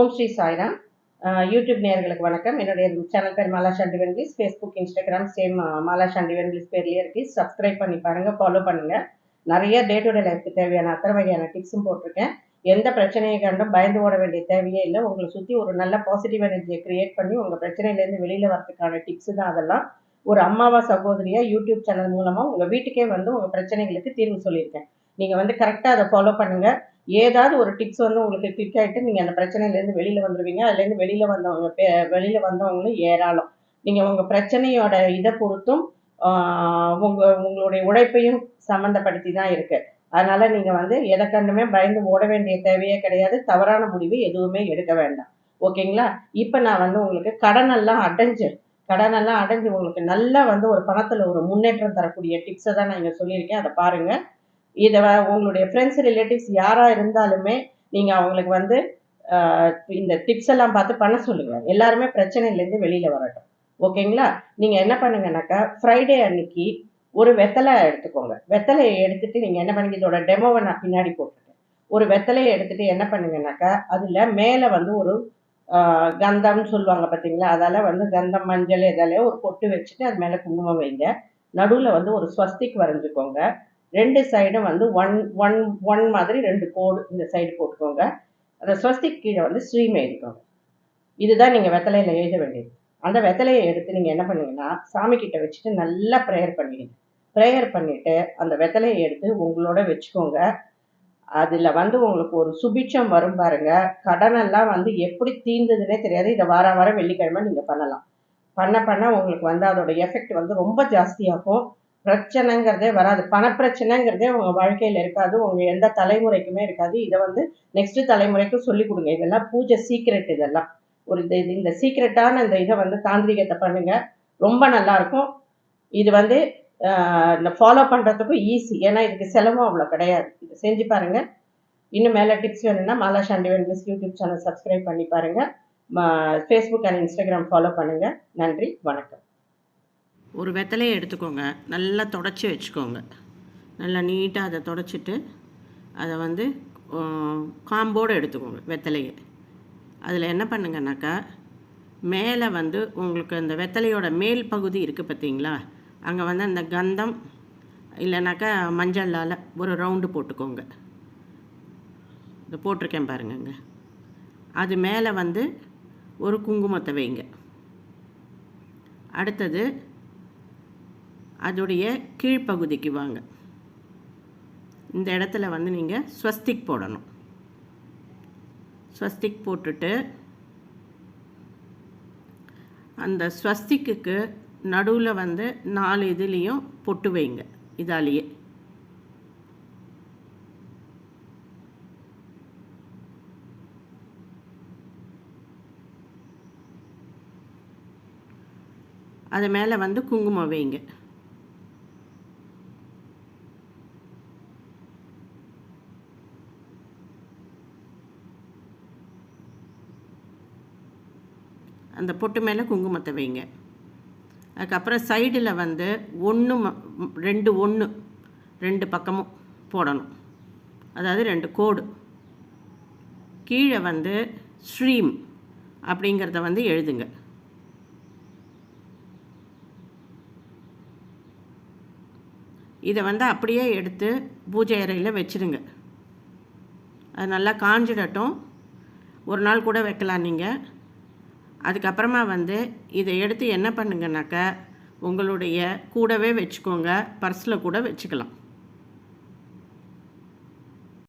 ஓம் Sri Sairam. YouTube நேயர்களுக்கு வணக்கம். என்னுடைய சேனல் பேர் Mala Sandy வென்கிஸ் Facebook Instagram same Mala Sandy வென்கிஸ் பேர்லேயே இருக்கு. சப்ஸ்கிரைப் பண்ணி பாருங்கள் ஃபாலோ பண்ணுங்கள் நிறைய டே டு டே லைஃப்க்கு தேவையான அத்தனை வகையான டிப்ஸும் போட்டிருக்கேன். எந்த பிரச்சனையை கண்டும் பயந்து ஓட வேண்டிய தேவையே இல்லை. உங்களை சுற்றி ஒரு நல்ல பாசிட்டிவ் எனர்ஜியை கிரியேட் பண்ணி உங்கள் பிரச்சனையிலேருந்து வெளியில் வரதுக்கான டிப்ஸ் தான் அதெல்லாம். ஒரு அம்மாவா சகோதரியாக யூடியூப் சேனல் மூலமாக உங்கள் வீட்டுக்கே வந்து உங்கள் பிரச்சனைகளுக்கு தீர்வு சொல்லியிருக்கேன். நீங்கள் வந்து கரெக்டாக அதை ஃபாலோ பண்ணுங்கள் ஏதாவது ஒரு டிப்ஸ் வந்து உங்களுக்கு கிளிக் ஆகிட்டு நீங்கள் அந்த பிரச்சனையிலேருந்து வெளியில் வந்துடுவீங்க அதுலேருந்து வெளியில் வந்தவங்க பே- வந்தவங்களும் ஏராளம். நீங்கள் உங்கள் பிரச்சனையோட இதை பொறுத்தும் உங்கள் உங்களுடைய உழைப்பையும் சம்மந்தப்படுத்தி தான் இருக்குது அதனால் நீங்கள் வந்து எதை கண்டுமே பயந்து ஓட வேண்டிய தேவையே கிடையாது. தவறான முடிவு எதுவுமே எடுக்க வேண்டாம். ஓகேங்களா? இப்போ நான் வந்து உங்களுக்கு கடனெல்லாம் அடைஞ்சு கடனெல்லாம் அடைஞ்சு உங்களுக்கு நல்லா வந்து ஒரு பணத்தில் ஒரு முன்னேற்றம் தரக்கூடிய டிப்ஸை தான் நான் இங்கே சொல்லியிருக்கேன். அதை பாருங்கள் இதை உங்களுடைய ஃப்ரெண்ட்ஸ் ரிலேட்டிவ்ஸ் யாராக இருந்தாலுமே நீங்கள் அவங்களுக்கு வந்து இந்த டிப்ஸ் எல்லாம் பார்த்து பண்ண சொல்லுங்க. எல்லாருமே பிரச்சனையிலேருந்து வெளியில் வரட்டும். ஓகேங்களா நீங்கள் என்ன பண்ணுங்கனாக்கா ஃப்ரைடே அன்னைக்கு ஒரு வெத்தலை எடுத்துக்கோங்க. வெத்தலையை எடுத்துட்டு நீங்கள் என்ன பண்ணுங்க இதோட டெமோவை நான் பின்னாடி போட்டுருக்கேன். ஒரு வெத்தலையை எடுத்துட்டு என்ன பண்ணுங்கனாக்கா அதில் மேலே வந்து ஒரு கந்தம்னு சொல்லுவாங்க பார்த்தீங்களா? அதால் வந்து கந்தம் மஞ்சள் இதாலே ஒரு பொட்டு வச்சுட்டு அது மேலே குங்குமம் வைங்க. நடுவில் வந்து ஒரு ஸ்வஸ்திக் வரைஞ்சிக்கோங்க. ரெண்டு சைடும் வந்து ஒன் ஒன் ஒன் மாதிரி ரெண்டு கோடு இந்த சைடு போட்டுக்கோங்க. அந்த ஸ்வஸ்திக் கீழே வந்து ஸ்ரீமை எழுதிக்கோங்க. இதுதான் நீங்கள் வெத்தலையில் எழுத வேண்டியது. அந்த வெத்தலையை எடுத்து நீங்கள் என்ன பண்ணுங்கன்னா சாமி கிட்ட வச்சுட்டு நல்லா ப்ரேயர் பண்ணிடுங்க. ப்ரேயர் பண்ணிவிட்டு அந்த வெத்தலையை எடுத்து உங்களோட வச்சுக்கோங்க. அதில் வந்து உங்களுக்கு ஒரு சுபிட்சம் வரும் பாருங்க. கடனெல்லாம் வந்து எப்படி தீர்ந்ததுன்னே தெரியாது. இதை வார வாரம் வெள்ளிக்கிழமை நீங்கள் பண்ணலாம். பண்ண பண்ண உங்களுக்கு வந்து அதோட எஃபெக்ட் வந்து ரொம்ப ஜாஸ்தியாகும். பிரச்சனைங்கிறதே வராது. பணப்பிரச்சனைங்கிறதே உங்கள் வாழ்க்கையில் இருக்காது. உங்கள் எந்த தலைமுறைக்குமே இருக்காது. இதை வந்து நெக்ஸ்ட் தலைமுறைக்கும் சொல்லி கொடுங்க. இதெல்லாம் பூஜை சீக்ரெட் இதெல்லாம். ஒரு இது இது- இந்த சீக்ரெட்டான இந்த இதை வந்து தாந்திரிகத்தை பண்ணுங்க. ரொம்ப நல்லா இருக்கும். இது வந்து இந்த ஃபாலோ பண்ணுறதுக்கும் ஈஸி ஏன்னா இதுக்கு செலவும் அவ்வளோ கிடையாது. இதை செஞ்சு பாருங்க. இன்னும் மேலே டிப்ஸ் வேணும்னா Mala Sandy wellness YouTube channel subscribe பண்ணி பாருங்க. ஃபேஸ்புக் அண்ட் இன்ஸ்டாகிராம் ஃபாலோ பண்ணுங்க. நன்றி. வணக்கம். ஒரு வெத்தலையை எடுத்துக்கோங்க. நல்லா தொடச்சி வச்சுக்கோங்க. நல்லா நீட்டாக அதை தொடச்சிட்டு அதை வந்து காம்போடு எடுத்துக்கோங்க வெத்தலையை. அதில் என்ன பண்ணுங்கனாக்கா மேலே வந்து உங்களுக்கு அந்த வெத்தலையோட மேல் பகுதி இருக்குது பார்த்தீங்களா? அங்கே வந்து அந்த கந்தம் இல்லைனாக்கா மஞ்சளால் ஒரு ரவுண்டு போட்டுக்கோங்க. இது போட்டிருக்கேன் பாருங்கங்க. அது மேலே வந்து ஒரு குங்குமத்தை வைங்க. அடுத்தது அதோடைய கீழ்ப்பகுதிக்கு வாங்க. இந்த இடத்துல வந்து நீங்கள் ஸ்வஸ்திக் போடணும். ஸ்வஸ்திக் போட்டுட்டு அந்த ஸ்வஸ்திக்குக்கு நடுவில் வந்து நாலு இதுலேயும் பொட்டு வைங்க இதாலேயே. அது மேலே வந்து குங்குமம் வைங்க. அந்த பொட்டு மேலே குங்குமத்தை வைங்க. அதுக்கப்புறம் சைடில் வந்து ஒன்று ரெண்டு ஒன்று ரெண்டு பக்கமும் போடணும். அதாவது ரெண்டு கோடு. கீழே வந்து ஸ்ட்ரீம் அப்படிங்கிறத வந்து எழுதுங்க. இதை வந்து அப்படியே எடுத்து பூஜை அறையில் வச்சிடுங்க அது நல்லா காஞ்சிடட்டும். ஒரு நாள் கூட வைக்கலாம் நீங்கள் அதுக்கப்புறமா வந்து இதை எடுத்து என்ன பண்ணுங்கனாக்கா உங்களுடைய கூடவே வச்சுக்கோங்க பர்ஸில் கூட வச்சுக்கலாம்.